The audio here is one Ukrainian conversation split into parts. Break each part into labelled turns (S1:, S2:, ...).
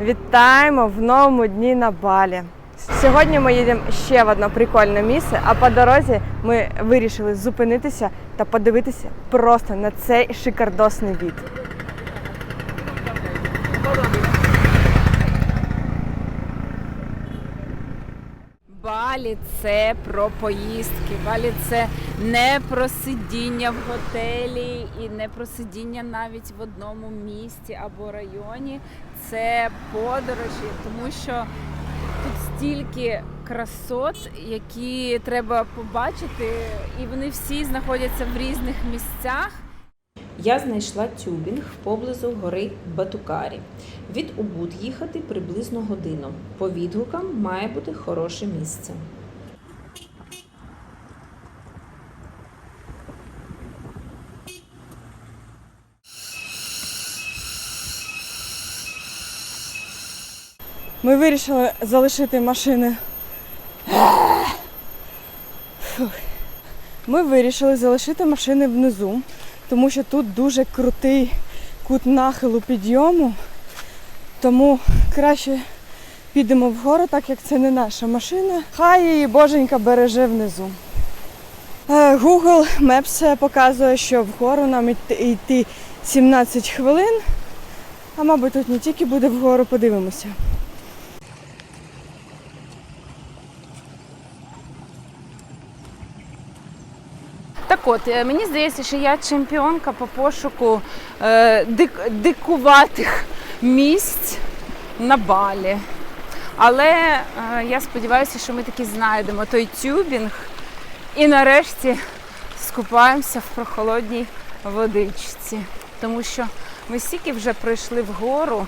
S1: Вітаємо в новому дні на Балі. Сьогодні ми їдемо ще в одне прикольне місце, а по дорозі ми вирішили зупинитися та подивитися просто на цей шикардосний від.
S2: Балі це про поїздки. Балі це не про сидіння в готелі і не про сидіння навіть в одному місті або районі. Це подорожі, тому що тут стільки красот, які треба побачити, і вони всі знаходяться в різних місцях.
S3: Я знайшла тюбінг поблизу гори Батукарі. Від Убуд їхати приблизно годину. По відгукам має бути хороше місце.
S1: Ми вирішили залишити машини. Ми вирішили залишити машини внизу, тому що тут дуже крутий кут нахилу підйому. Тому краще підемо вгору, так як це не наша машина. Хай її боженька береже внизу. Е, Google Maps показує, що вгору нам йти 17 хвилин. А мабуть, тут не тільки буде вгору, подивимося.
S2: От, е, мені здається, що я чемпіонка по пошуку е, дик, дикуватих місць на балі. Але е, я сподіваюся, що ми таки знайдемо той тюбінг і нарешті скупаємося в прохолодній водичці. Тому що ми стільки вже пройшли вгору,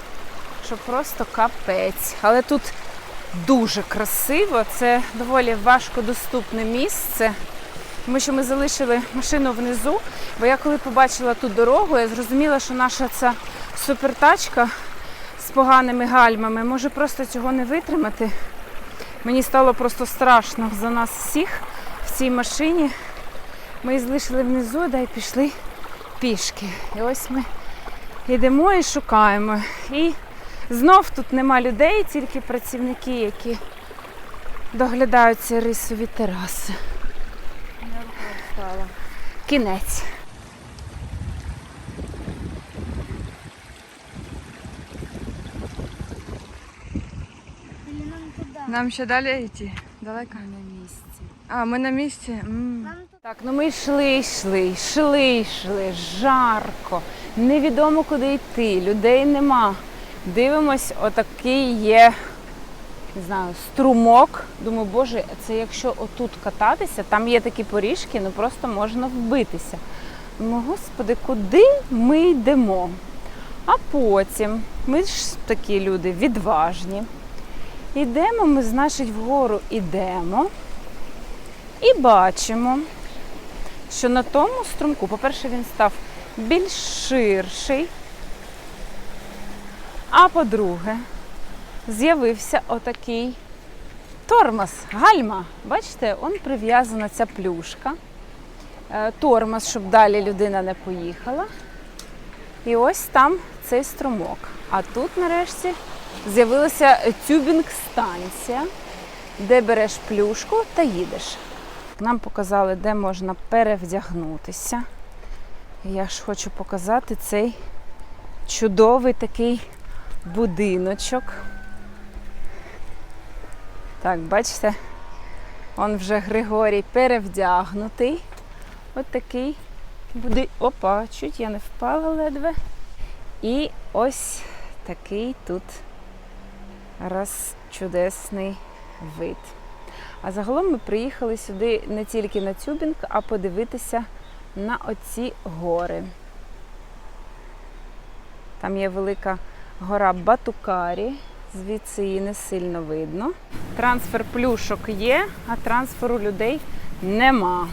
S2: що просто капець. Але тут дуже красиво, це доволі важкодоступне місце. Тому що ми залишили машину внизу, бо я коли побачила ту дорогу, я зрозуміла, що наша ця супертачка з поганими гальмами може просто цього не витримати. Мені стало просто страшно за нас всіх в цій машині. Ми її залишили внизу, да й пішли пішки. І ось ми йдемо і шукаємо. І знов тут нема людей, тільки працівники, які доглядають ці рисові тераси. Кінець.
S1: Нам ще далі йти? Далеко?
S2: На місці.
S1: А, ми на місці. М.
S2: Так, ну ми йшли, йшли, йшли, йшли, жарко, невідомо куди йти, людей нема. Дивимось, отакий є, не знаю, струмок. Думаю, боже, це якщо отут кататися, там є такі поріжки, ну просто можна вбитися. Думаю, господи, куди ми йдемо? А потім ми ж такі люди відважні. Йдемо, ми, значить, вгору йдемо і бачимо, що на тому струмку, по-перше, він став більш ширший, а по-друге, з'явився отакий тормоз, гальма. Бачите, он прив'язана ця плюшка. Е, Тормоз, щоб далі людина не поїхала. І ось там цей струмок. А тут нарешті з'явилася тюбінг-станція, де береш плюшку та їдеш. Нам показали, де можна перевдягнутися. Я ж хочу показати цей чудовий такий будиночок. Так, бачите, он вже Григорій перевдягнутий. От такий буде. Опа, чуть я не впала ледве. І ось такий тут раз чудесний вид. А загалом ми приїхали сюди не тільки на тюбінг, а подивитися на оці гори. Там є велика гора Батукарі, звідси її не сильно видно. Трансфер плюшок є, а трансферу людей нема.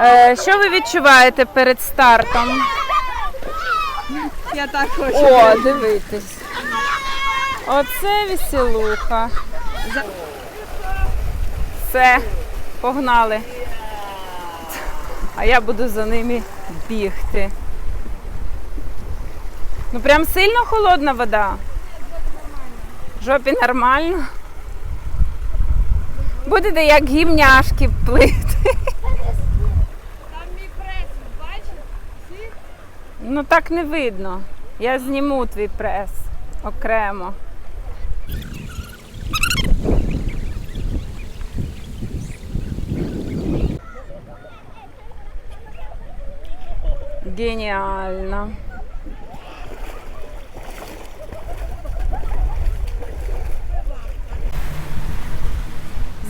S2: Е, що ви відчуваєте перед стартом?
S1: Я так хочу.
S2: О, дивитись. Оце веселуха. Все, погнали. А я буду за ними бігти. Ну прям сильно холодна вода. В жопі нормально. Будете як гімняшки плити.
S1: Там мій прес, бачиш?
S2: Ну так не видно. Я зніму твій прес окремо. Геніально.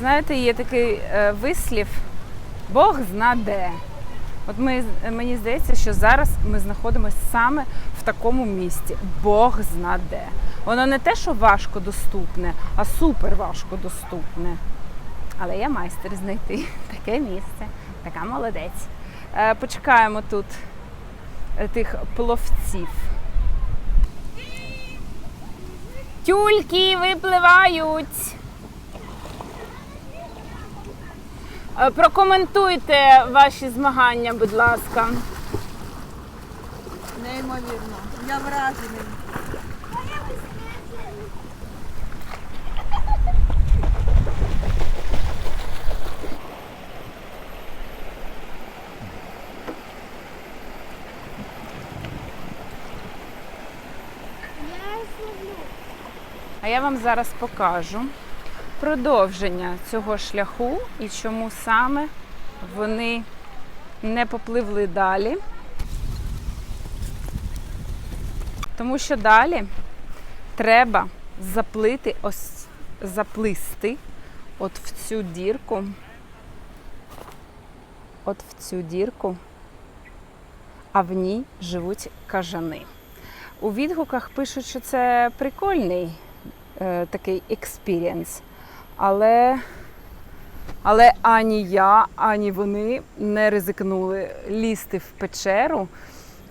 S2: Знаєте, є такий е, вислів Бог зна де. От ми, мені здається, що зараз ми знаходимося саме в такому місці. Бог зна де. Воно не те, що важко доступне, а супер важко доступне. Але я майстер знайти таке місце, така молодець. Е, почекаємо тут е, тих пловців. Тюльки випливають. Е, Прокоментуйте ваші змагання, будь ласка.
S1: Неймовірно. Я вражений.
S2: А я вам зараз покажу продовження цього шляху і чому саме вони не попливли далі. Тому що далі треба заплити ось заплисти от в цю дірку. От в цю дірку, а в ній живуть кажани. У відгуках пишуть, що це прикольний е, такий експірієнс. Але, але ані я, ані вони не ризикнули лізти в печеру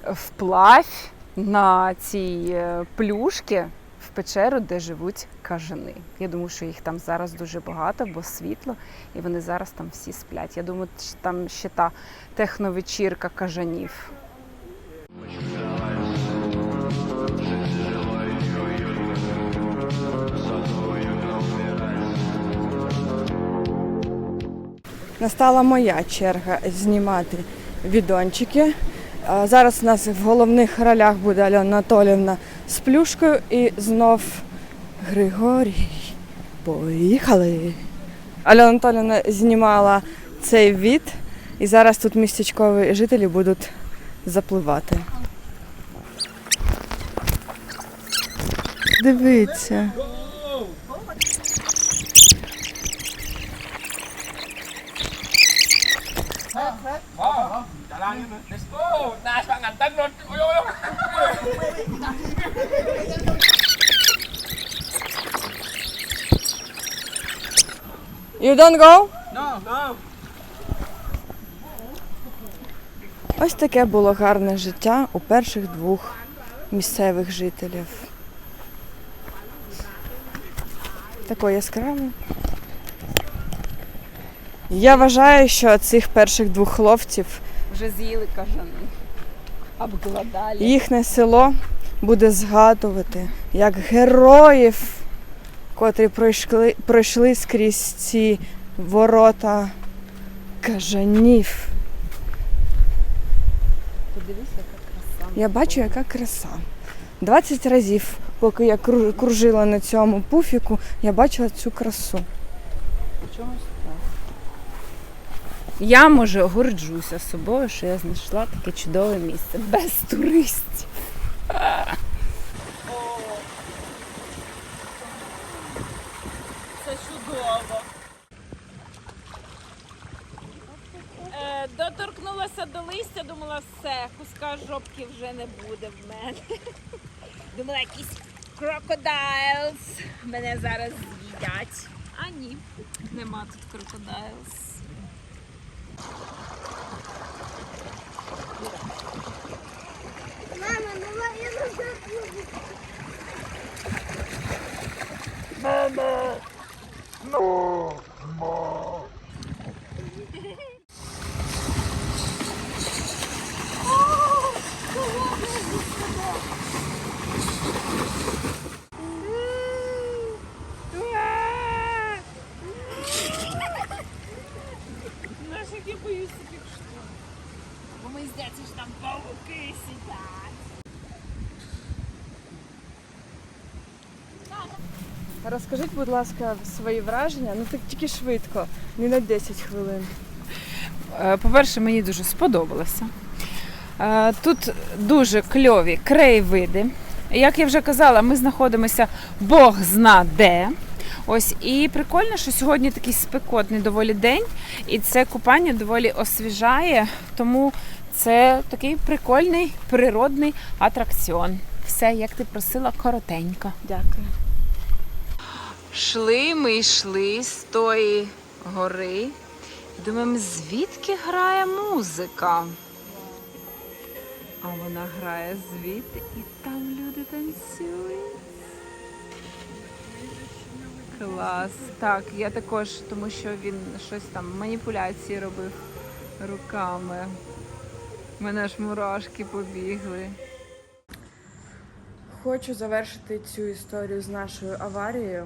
S2: вплавь на цій е, плюшки в печеру, де живуть кажани. Я думаю, що їх там зараз дуже багато, бо світло, і вони зараз там всі сплять. Я думаю, що там ще та техновечірка кажанів.
S1: Настала моя черга знімати відончики. Зараз у нас в головних ролях буде Альона Анатолівна з плюшкою і знов Григорій. Поїхали. Альона Анатолівна знімала цей від, і зараз тут містечкові жителі будуть запливати. Дивіться.
S4: Let's go! Taas pa ang taglot! Uy, uy, uy!
S1: You don't go?
S4: No, no!
S1: Ось таке було гарне життя у перших двох місцевих жителів. Таке яскраве. Я вважаю, що цих перших двох хлопців
S2: Вже з'їли кажани. Обгладали.
S1: їхнє село буде згадувати як героїв, котрі пройшли, пройшли скрізь ці ворота кажанів.
S2: Подивися, яка краса.
S1: Я бачу, яка краса. 20 разів, поки я кружила на цьому пуфіку, я бачила цю красу.
S2: Так. Я може горджуся собою, що я знайшла таке чудове місце без туристів. Це чудово. Е, доторкнулася до листя, думала, все, куска жопки вже не буде в мене. Думала, якісь крокодайлс мене зараз з'їдять. А ні, нема тут крокодайлс.
S5: Мама, ну я нужно
S2: боюсь таких штук. Бо що там пауки сидять.
S1: Розкажіть, будь ласка, свої враження, ну так тільки швидко, не на 10 хвилин.
S2: Е, По-перше, мені дуже сподобалося. Е, Тут дуже кльові краєвиди. Як я вже казала, ми знаходимося Бог зна де. Ось і прикольно, що сьогодні такий спекотний доволі день, і це купання доволі освіжає, тому це такий прикольний природний атракціон. Все, як ти просила, коротенько.
S1: Дякую.
S2: Шли ми йшли з тої гори. Думаємо, звідки грає музика? А вона грає звідти і там люди танцюють. Клас. Так, я також, тому що він щось там маніпуляції робив руками. Мене аж мурашки побігли.
S1: Хочу завершити цю історію з нашою аварією.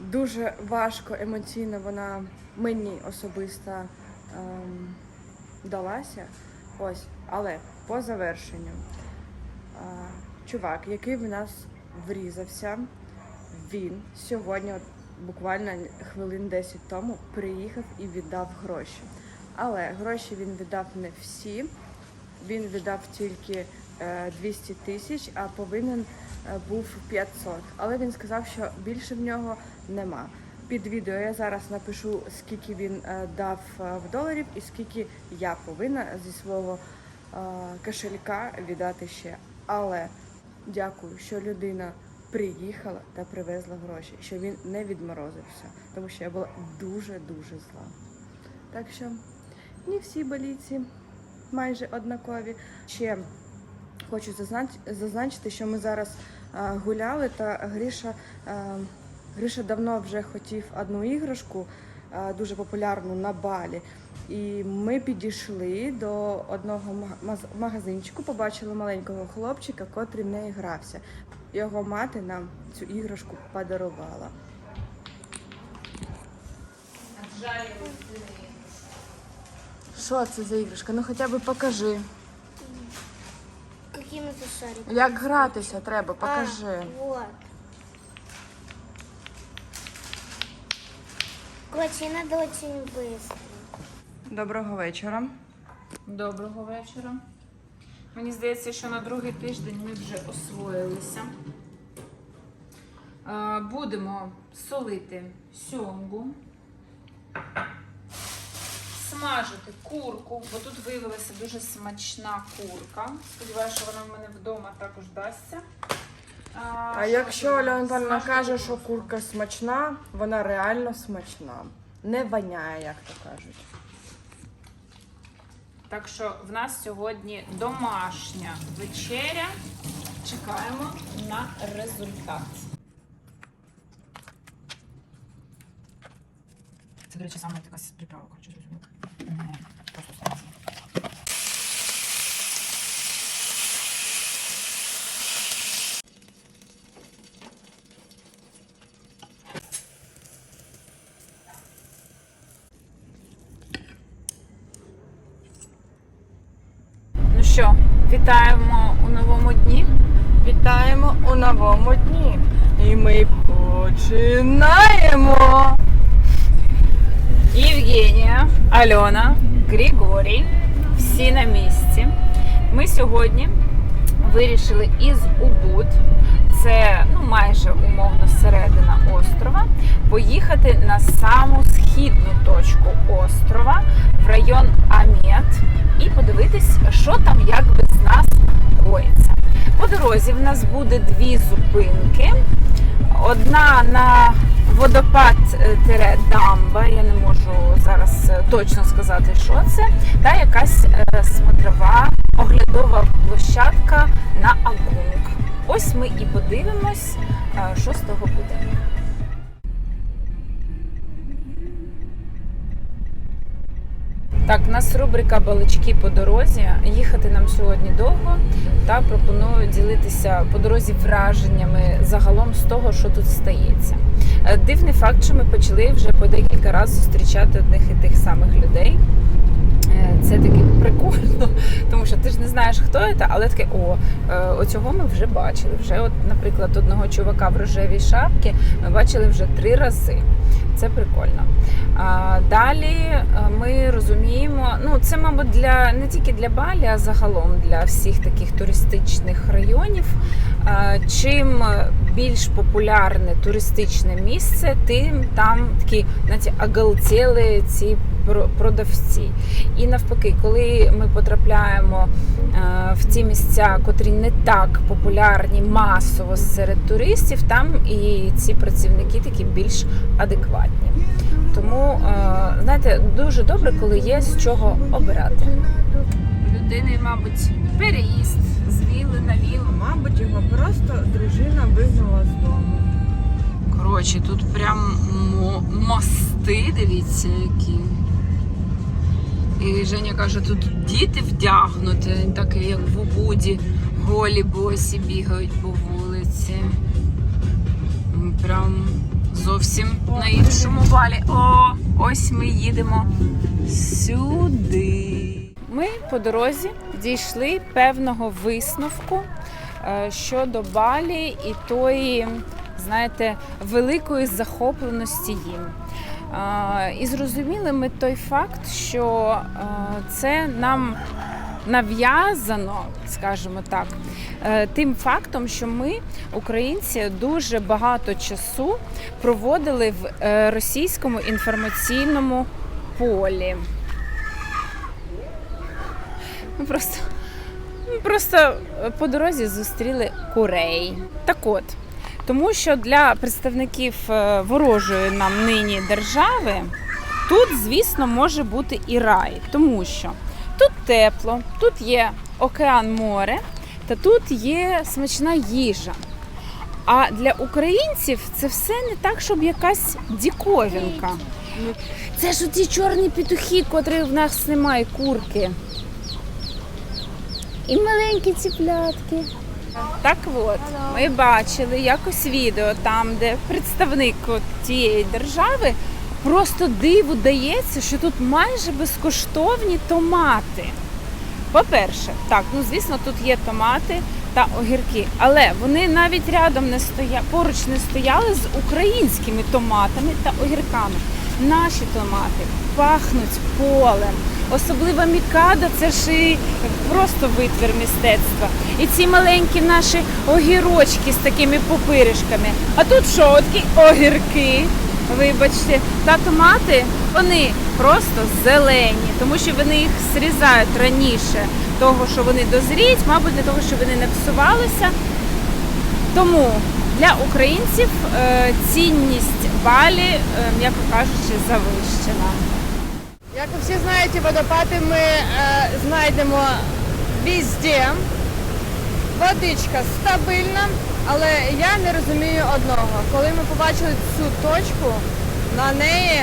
S1: Дуже важко емоційно вона мені особисто ем, далася. Ось, але по завершенню. А, чувак, який в нас врізався, він сьогодні, от, буквально хвилин 10 тому, приїхав і віддав гроші. Але гроші він віддав не всі. Він віддав тільки е, 200 тисяч, а повинен е, був 500. Але він сказав, що більше в нього нема. Під відео я зараз напишу, скільки він е, дав е, в доларів і скільки я повинна зі свого е, кошелька віддати ще. Але дякую, що людина приїхала та привезла гроші, що він не відморозився, тому що я була дуже дуже зла. Так що не всі боліці майже однакові. Ще хочу зазначити, що ми зараз гуляли, та Гріша, Гріша давно вже хотів одну іграшку, дуже популярну на балі. І ми підійшли до одного магазинчику, побачили маленького хлопчика, котрий в неї грався. Його мати нам цю іграшку подарувала. Що це за іграшка? Ну хоча б покажи.
S5: Какими то шариками?
S1: Як гратися треба, покажи.
S5: А, вот. Коти, надо очень быстро.
S1: Доброго вечора.
S2: Доброго вечора. Мені здається, що на другий тиждень ми вже освоїлися. Е, Будемо солити сьомгу, смажити курку, бо тут виявилася дуже смачна курка. Сподіваюся, що вона в мене вдома також дасться.
S1: А якщо Оля Анатольовна каже, що курка смачна, вона реально смачна. Не воняє, як то кажуть.
S2: Так що в нас сьогодні домашня вечеря. Чекаємо на результат. Це, до речі, саме така приправа, коротше, зрозуміло. Не просто страшно. Ну що, вітаємо у новому дні.
S1: Вітаємо у новому дні. І ми починаємо.
S2: Євгенія, Альона, Григорій, всі на місці. Ми сьогодні вирішили із Убуд, це ну, майже умовно середина острова, поїхати на саму східну точку острова в район Амет і подивитись, що там як без нас коїться. По дорозі в нас буде дві зупинки. Одна на водопад е, дамба, я не можу зараз е, точно сказати, що це, та якась е, смотрова оглядова площадка на Агунг. Ось ми і подивимось, що з того буде. Так, у нас рубрика Балички по дорозі. Їхати нам сьогодні довго та пропоную ділитися по дорозі враженнями загалом з того, що тут стається. Е, Дивний факт, що ми почали вже по декілька разів зустрічати одних і тих самих людей. Е, Це таки прикольно, тому що ти ж не знаєш, хто це, але таке, о, е, оцього ми вже бачили. Вже, от, наприклад, одного чувака в рожевій шапці ми бачили вже три рази. Це прикольно. А, далі е, ми розуміємо, ну це, мабуть, для не тільки для Балі, а загалом для всіх таких туристичних районів. А, Чим більш популярне туристичне місце, тим там такі знаєте, оголтіли ці продавці. І навпаки, коли ми потрапляємо е, в ті місця, котрі не так популярні масово серед туристів, там і ці працівники такі більш адекватні. Тому, е, знаєте, дуже добре, коли є з чого обирати. Людини, мабуть, переїзд з віли на вілу.
S1: Мабуть, його просто дружина вигнала з дому.
S2: Коротше, тут прям мо- мости, дивіться, які. І Женя каже, тут діти вдягнуті, так як в Убуді, голі босі бігають по вулиці. Прям зовсім на іншому балі. О, ось ми їдемо сюди. Ми по дорозі дійшли певного висновку е, щодо Балі і тої, знаєте, великої захопленості їм. І зрозуміли ми той факт, що це нам нав'язано, скажімо так, е, тим фактом, що ми, українці, дуже багато часу проводили в е, російському інформаційному полі. Просто, просто е, по дорозі зустріли курей. Так от, тому що для представників е, ворожої нам нині держави тут, звісно, може бути і рай, тому що тут тепло, тут є океан море, та тут є смачна їжа. А для українців це все не так, щоб якась діковінка. Це ж оці чорні петухи, котрі в нас немає курки. І маленькі ціплятки. Так от, ми бачили якось відео там, де представник от тієї держави просто диву дається, що тут майже безкоштовні томати. По-перше, так, ну звісно, тут є томати та огірки, але вони навіть рядом не стоя... поруч не стояли з українськими томатами та огірками. Наші томати пахнуть полем. Особливо мікада це ж і просто витвір мистецтва. І ці маленькі наші огірочки з такими попиришками. А тут що, такі огірки. Вибачте, та томати вони просто зелені, тому що вони їх зрізають раніше того, що вони дозріють, мабуть, для того, щоб вони не псувалися. Тому для українців е, цінність балі, е, м'яко кажучи, завищена.
S1: Як ви всі знаєте, водопади ми е, знайдемо везде. Водичка стабільна, але я не розумію одного. Коли ми побачили цю точку, на неї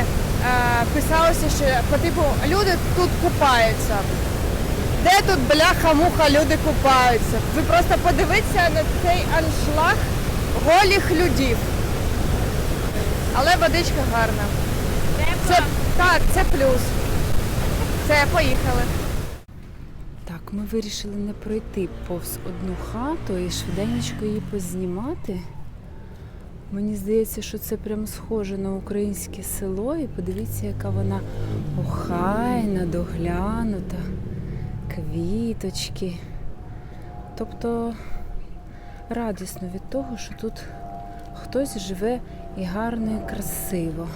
S1: писалося, що по типу люди тут купаються. Де тут бляха-муха люди купаються? Ви просто подивіться на цей аншлаг голих людів. Але водичка гарна. Це так, це плюс. Це поїхали.
S2: Так, ми вирішили не пройти повз одну хату і швиденько її познімати. Мені здається, що це прям схоже на українське село, і подивіться, яка вона охайна, доглянута, квіточки. Тобто радісно від того, що тут хтось живе і гарно, і красиво.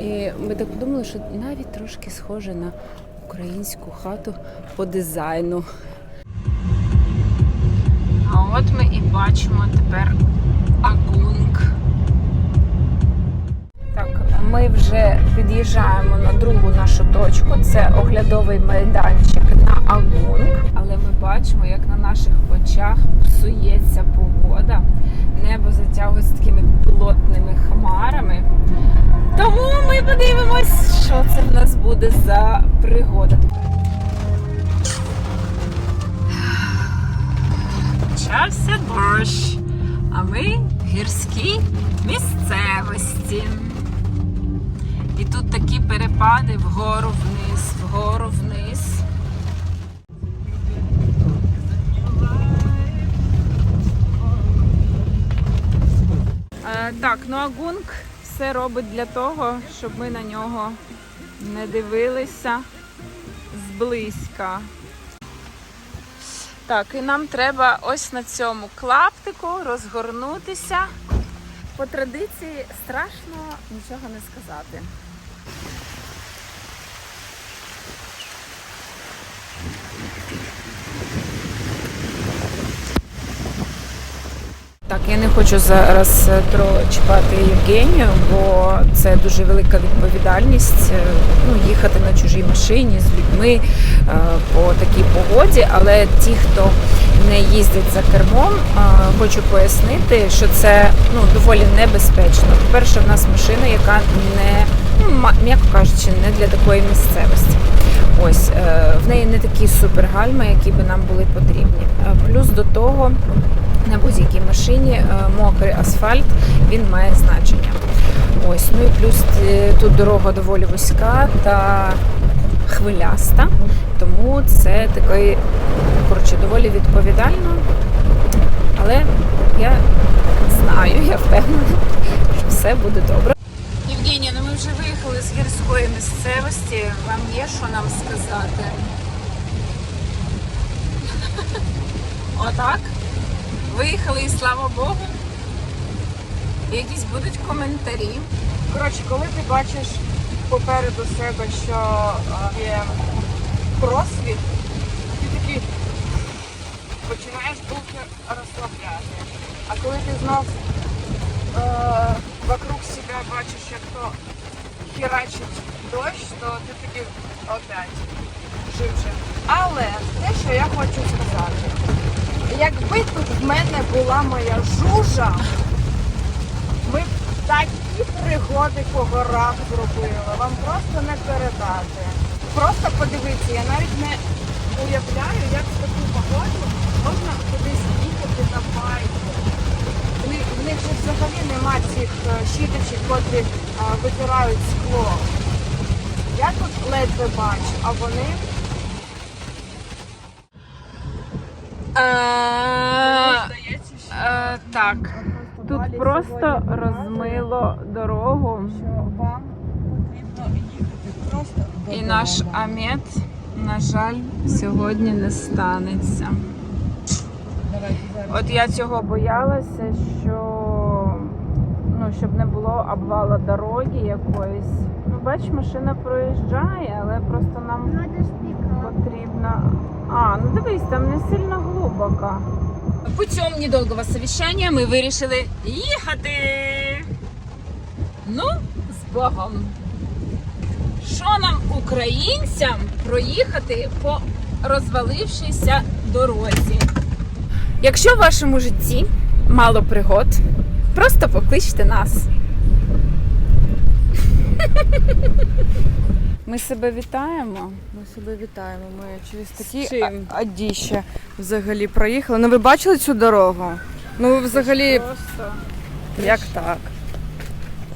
S2: І ми так подумали, що навіть трошки схоже на українську хату по дизайну. А от ми і бачимо тепер під'їжджаємо на другу нашу точку. Це оглядовий майданчик на Агунг. Але ми бачимо, як на наших очах псується погода. Небо затягується такими плотними хмарами. Тому ми подивимось, що це в нас буде за пригода. Почався дощ, а ми гірській місцевості. Тут такі перепади вгору вниз, вгору вниз. Е, так, ну а гунг все робить для того, щоб ми на нього не дивилися зблизька. Так, і нам треба ось на цьому клаптику розгорнутися. По традиції страшно нічого не сказати. Так, я не хочу зараз е, чіпати Євгенію, бо це дуже велика відповідальність е, ну, їхати на чужій машині з людьми е, по такій погоді. Але ті, хто не їздить за кермом, хочу пояснити, що це ну, доволі небезпечно. По-перше, в нас машина, яка не, м'яко кажучи, не для такої місцевості. Ось е, в неї не такі супергальми, які би нам були потрібні. Е, Плюс до того на будь-якій машині е, мокрий асфальт він має значення. Ось, ну і плюс тут дорога доволі вузька та хвиляста, тому це такий, коротше, доволі відповідально. Але я знаю, я впевнена, що все буде добре. Ми вже виїхали з гірської місцевості. Вам є що нам сказати? Отак? Виїхали і слава Богу. Якісь будуть коментарі.
S1: Коротше, коли ти бачиш попереду себе, що є просвіт, ти такий починаєш дуже розслабляти. А коли ти знов е, вокруг себе бачиш, як то херачить дощ, то ти такий опять живше. Але те, що я хочу сказати, якби тут в мене була моя жужа, ми б такі пригоди по горах зробили. Вам просто не передати. Просто подивіться, я навіть не уявляю, як в таку погоду можна кудись їхати на байку. В них, взагалі нема цих е, щіточок, котрі витирають скло. Я тут ледве бачу, а вони
S2: Е, так, тут просто розмило дорогу.
S1: вам потрібно їхати просто
S2: І наш амет, на жаль, сьогодні не станеться. От я цього боялася, що ну, щоб не було обвала дороги якоїсь. Ну, бач, машина проїжджає, але просто нам потрібно. А, ну дивись, там не сильно глибоко. Путем недолгого совещания ми вирішили їхати. Ну, з Богом. Що нам, українцям, проїхати по розвалившійся дорозі? Якщо в вашому житті мало пригод, просто покличте нас. Ми себе вітаємо.
S1: Ми себе вітаємо. Ми через такі
S2: чим?
S1: а- адіща взагалі проїхали. Ну ви бачили цю дорогу? Ну ви взагалі
S2: Просто.
S1: як так?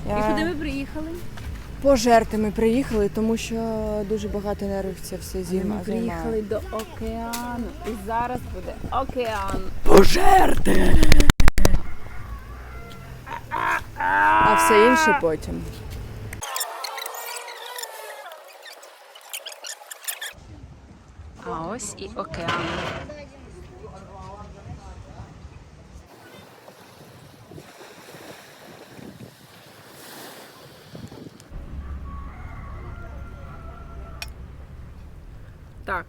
S2: І куди ми приїхали?
S1: Пожерти ми приїхали, тому що дуже багато нервів ця вся зима.
S2: Ми приїхали до океану. І зараз буде океан.
S1: Пожерти! А все інше потім.
S2: А ось і океан. Так,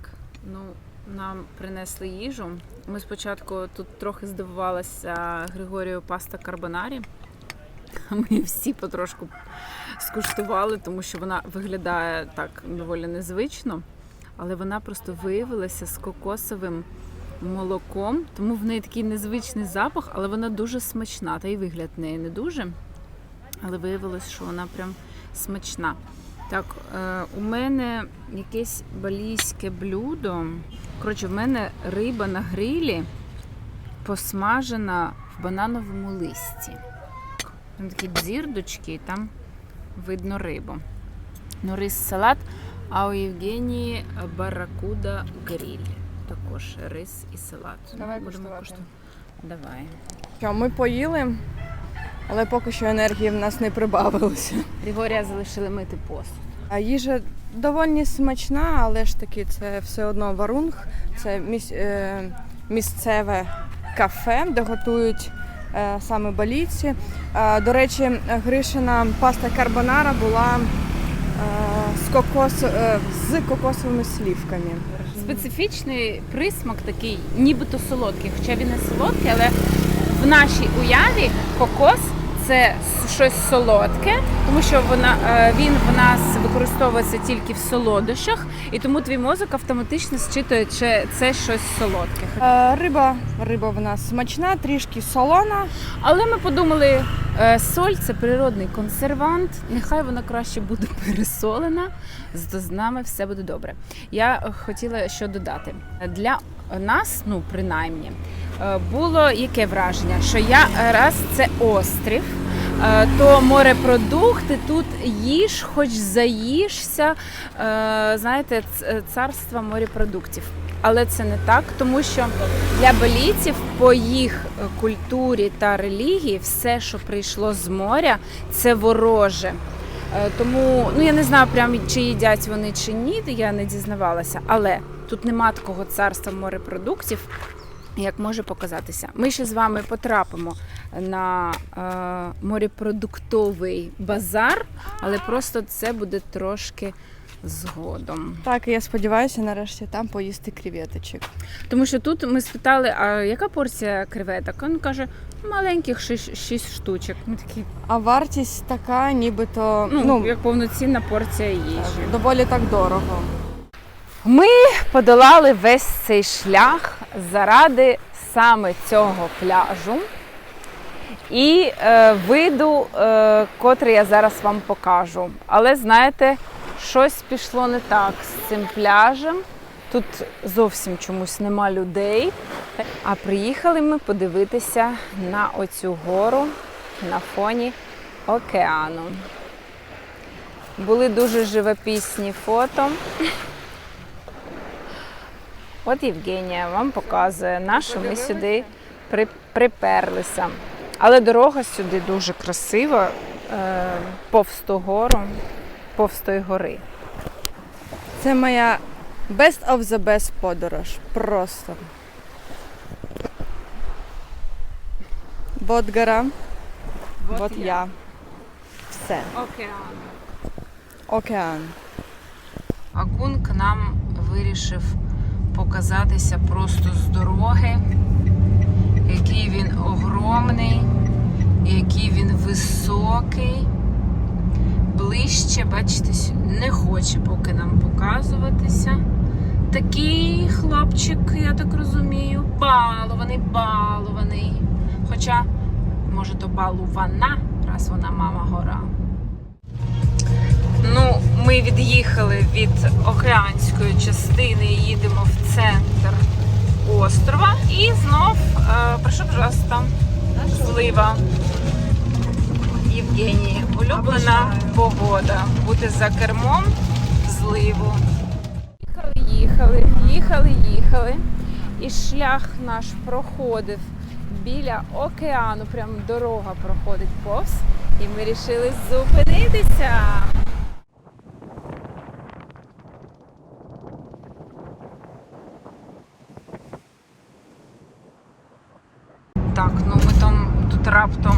S2: ну нам принесли їжу. Ми спочатку тут трохи здивувалися Григорію паста карбонарі. Ми всі потрошку скуштували, тому що вона виглядає так доволі незвично, але вона просто виявилася з кокосовим молоком, тому в неї такий незвичний запах, але вона дуже смачна. Та й вигляд неї не дуже. Але виявилось, що вона прям смачна. Так, е, у мене якесь балійське блюдо. Коротше, в мене риба на грилі посмажена в банановому листі. Там такі дзірдочки, і там видно рибу. Ну, рис салат, а у Євгенії баракуда гріль. Також рис і салат.
S1: Давай
S2: Будемо
S1: куштувати.
S2: Давай.
S1: Що, ми поїли, але поки що енергії в нас не прибавилося.
S2: Григорія залишили мити посуд.
S1: А їжа доволі смачна, але ж таки це все одно варунг. Це міс- е, місцеве кафе, де готують е, саме балійці. Е, до речі, Гришина паста карбонара була е, з, кокос, з кокосовими слівками.
S2: Специфічний присмак такий, нібито солодкий, хоча він не солодкий, але в нашій уяві кокос це щось солодке, тому що вона, е, він в нас використовується тільки в солодощах, і тому твій мозок автоматично зчитує, чи це щось солодке.
S1: Е, риба, риба в нас смачна, трішки солона.
S2: Але ми подумали, е, соль це природний консервант. Нехай вона краще буде пересолена, з нами все буде добре. Я хотіла що додати для нас, ну принаймні, було яке враження, що я раз це острів. Е, То морепродукти тут їж, хоч заїшся, е, знаєте, ц- царство морепродуктів. Але це не так, тому що для балійців по їх е, культурі та релігії все, що прийшло з моря, це вороже. Е, Тому ну я не знаю, прям чи їдять вони чи ні, я не дізнавалася. Але тут нема такого царства морепродуктів, як може показатися. Ми ще з вами потрапимо на е, морепродуктовий базар, але просто це буде трошки згодом.
S1: Так, і я сподіваюся, нарешті там поїсти креветочок.
S2: Тому що тут ми спитали, а яка порція креветок? Він каже, маленьких 6, штучок. Ми такі,
S1: А вартість така, нібито
S2: ну,
S1: ну,
S2: як повноцінна порція їжі.
S1: доволі так дорого.
S2: Ми подолали весь цей шлях заради саме цього пляжу і е, виду, е, котрий я зараз вам покажу. Але знаєте, щось пішло не так з цим пляжем. Тут зовсім чомусь нема людей. А приїхали ми подивитися на оцю гору на фоні океану. Були дуже живописні фото. От Євгенія вам показує, на що ми сюди при, приперлися. Але дорога сюди дуже красива, е, повз ту гору, повз тої гори.
S1: Це моя best of the best подорож. Просто. Вот гора, вот, я. Все.
S2: Океан.
S1: Океан.
S2: Акун к нам вирішив показатися просто з дороги, який він огромний, який він високий. Ближче, бачите, не хоче поки нам показуватися. Такий хлопчик, я так розумію, балований, балований. Хоча, може, то балувана, раз вона мама гора. Ну, ми від'їхали від океанської частини і їдемо в центр острова. І знов, е, прошу, пожалуйста, злива. Євгенії, улюблена погода. Бути за кермом зливу. Їхали, їхали, їхали, їхали. І шлях наш проходив біля океану, прям дорога проходить повз. І ми вирішили зупинитися. Так, ну ми там тут раптом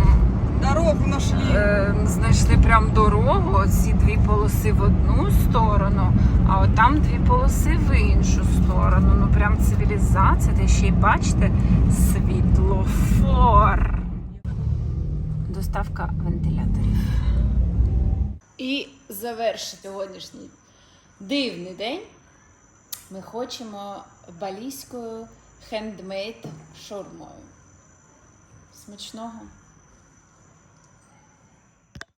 S1: Дорогу нашли.
S2: е, знайшли прям дорогу, ці дві полоси в одну сторону, а от там дві полоси в іншу сторону. Ну прям цивілізація, та ще й бачите, світлофор. Доставка вентиляторів. І завершити сьогоднішній дивний день. Ми хочемо балійською хендмейд шаурмою. Смачного!